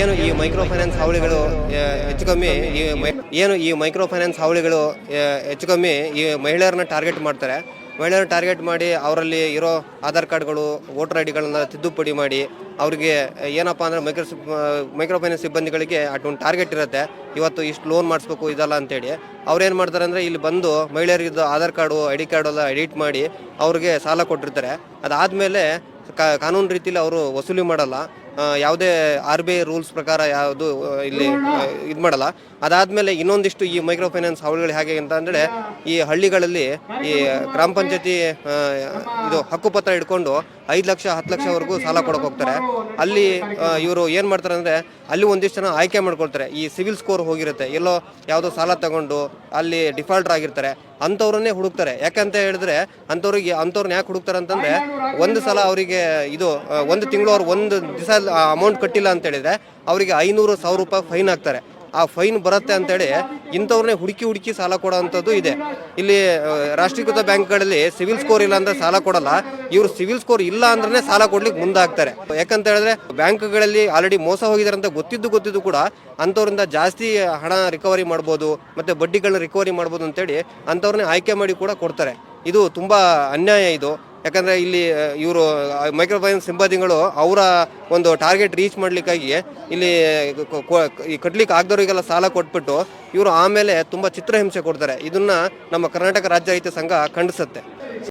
ಏನು ಈ micro finance ಹಾವಳಿಗಳು ಹೆಚ್ಚು ಕಮ್ಮಿ ಈ ಏನು ಈ ಮೈಕ್ರೋ ಫೈನಾನ್ಸ್ ಹಾವಳಿಗಳು ಹೆಚ್ಚು ಕಮ್ಮಿ ಈ ಮಹಿಳೆಯರನ್ನ ಟಾರ್ಗೆಟ್ ಮಾಡ್ತಾರೆ. ಮಹಿಳೆಯರನ್ನ ಟಾರ್ಗೆಟ್ ಮಾಡಿ ಅವರಲ್ಲಿ ಇರೋ ಆಧಾರ್ ಕಾರ್ಡ್ಗಳು, ವೋಟರ್ ಐ ಡಿಗಳನ್ನ ತಿದ್ದುಪಡಿ ಮಾಡಿ ಅವರಿಗೆ ಏನಪ್ಪ ಅಂದರೆ ಮೈಕ್ರೋ ಮೈಕ್ರೋ ಫೈನಾನ್ಸ್ ಸಿಬ್ಬಂದಿಗಳಿಗೆ ಅಟೊಂದು ಟಾರ್ಗೆಟ್ ಇರುತ್ತೆ. ಇವತ್ತು ಇಷ್ಟು ಲೋನ್ ಮಾಡಿಸ್ಬೇಕು ಇದಲ್ಲ ಅಂತೇಳಿ. ಅವ್ರೇನು ಮಾಡ್ತಾರೆ ಅಂದರೆ ಇಲ್ಲಿ ಬಂದು ಮಹಿಳೆಯರಿದ್ದು Aadhaar card I D card ಎಲ್ಲ ಎಡಿಟ್ ಮಾಡಿ ಅವ್ರಿಗೆ ಸಾಲ ಕೊಟ್ಟಿರ್ತಾರೆ. ಅದಾದಮೇಲೆ ಕಾನೂನು ರೀತಿಯಲ್ಲಿ ಅವರು ವಸೂಲಿ ಮಾಡಲ್ಲ. ಯಾವುದೇ ಆರ್ ಬಿ ಐ ರೂಲ್ಸ್ ಪ್ರಕಾರ ಯಾವುದು ಇಲ್ಲಿ ಇದು ಮಾಡಲ್ಲ. ಅದಾದಮೇಲೆ ಇನ್ನೊಂದಿಷ್ಟು ಈ ಮೈಕ್ರೋ ಫೈನಾನ್ಸ್ ಹಾವಳಿಗಳು ಹೇಗೆ ಅಂತ ಅಂದರೆ, ಈ ಹಳ್ಳಿಗಳಲ್ಲಿ ಈ ಗ್ರಾಮ ಪಂಚಾಯತಿ ಇದು ಹಕ್ಕುಪತ್ರ ಇಟ್ಕೊಂಡು ಐದು ಲಕ್ಷ, ಹತ್ತು ಲಕ್ಷವರೆಗೂ ಸಾಲ ಕೊಡಕ್ಕೆ ಹೋಗ್ತಾರೆ. ಅಲ್ಲಿ ಇವರು ಏನು ಮಾಡ್ತಾರೆ ಅಂದರೆ, ಅಲ್ಲಿ ಒಂದಿಷ್ಟು ಜನ ಆಯ್ಕೆ ಮಾಡ್ಕೊಳ್ತಾರೆ. ಈ ಸಿವಿಲ್ ಸ್ಕೋರ್ ಹೋಗಿರುತ್ತೆ. ಎಲ್ಲೋ ಯಾವುದೋ ಸಾಲ ತಗೊಂಡು ಅಲ್ಲಿ ಡಿಫಾಲ್ಟರ್ ಆಗಿರ್ತಾರೆ. ಅಂಥವ್ರನ್ನೇ ಹುಡುಕ್ತಾರೆ. ಯಾಕಂತ ಹೇಳಿದ್ರೆ, ಅಂಥವ್ರಿಗೆ, ಅಂಥವ್ರನ್ನ ಯಾಕೆ ಹುಡುಕ್ತಾರೆ ಅಂತಂದ್ರೆ, ಒಂದು ಸಲ ಅವರಿಗೆ ಇದು ಒಂದು ತಿಂಗಳು ಅವ್ರು ಒಂದು ದಿವಸ ಅಮೌಂಟ್ ಕಟ್ಟಿಲ್ಲ ಅಂತ ಹೇಳಿದ್ರೆ ಅವರಿಗೆ ಐನೂರು ಸಾವಿರ ರೂಪಾಯಿ ಫೈನ್ ಹಾಕ್ತಾರೆ. ಆ ಫೈನ್ ಬರುತ್ತೆ ಅಂತೇಳಿ ಇಂಥವ್ರನ್ನೇ ಹುಡುಕಿ ಹುಡುಕಿ ಸಾಲ ಕೊಡೋವಂಥದ್ದು ಇದೆ. ಇಲ್ಲಿ ರಾಷ್ಟ್ರೀಕೃತ ಬ್ಯಾಂಕ್ಗಳಲ್ಲಿ ಸಿವಿಲ್ ಸ್ಕೋರ್ ಇಲ್ಲ ಅಂದ್ರೆ ಸಾಲ ಕೊಡಲ್ಲ. ಇವರು ಸಿವಿಲ್ ಸ್ಕೋರ್ ಇಲ್ಲ ಅಂದ್ರೆ ಸಾಲ ಕೊಡ್ಲಿಕ್ಕೆ ಮುಂದಾಗ್ತಾರೆ. ಯಾಕಂತ ಹೇಳಿದ್ರೆ ಬ್ಯಾಂಕ್ಗಳಲ್ಲಿ ಆಲ್ರೆಡಿ ಮೋಸ ಹೋಗಿದ್ದಾರೆ ಅಂತ ಗೊತ್ತಿದ್ದು ಗೊತ್ತಿದ್ದು ಕೂಡ ಅಂಥವ್ರಿಂದ ಜಾಸ್ತಿ ಹಣ ರಿಕವರಿ ಮಾಡ್ಬೋದು, ಮತ್ತೆ ಬಡ್ಡಿಗಳನ್ನ ರಿಕವರಿ ಮಾಡ್ಬೋದು ಅಂತೇಳಿ ಅಂಥವ್ರನ್ನೇ ಆಯ್ಕೆ ಮಾಡಿ ಕೂಡ ಕೊಡ್ತಾರೆ. ಇದು ತುಂಬಾ ಅನ್ಯಾಯ ಇದು. ಯಾಕಂದ್ರೆ ಇಲ್ಲಿ ಇವರು ಮೈಕ್ರೋ ಫೈನಾನ್ಸ್ ಸಿಬ್ಬಂದಿಗಳು ಅವರ ಒಂದು ಟಾರ್ಗೆಟ್ ರೀಚ್ ಮಾಡಲಿಕ್ಕಾಗಿ ಇಲ್ಲಿ ಈ ಕಟ್ಲಿಕ್ಕೆ ಆಗದವರಿಗೆಲ್ಲ ಸಾಲ ಕೊಟ್ಬಿಟ್ಟು ಇವರು ಆಮೇಲೆ ತುಂಬ ಚಿತ್ರಹಿಂಸೆ ಕೊಡ್ತಾರೆ. ಇದನ್ನು ನಮ್ಮ ಕರ್ನಾಟಕ ರಾಜ್ಯ ರೈತ ಸಂಘ ಖಂಡಿಸುತ್ತೆ.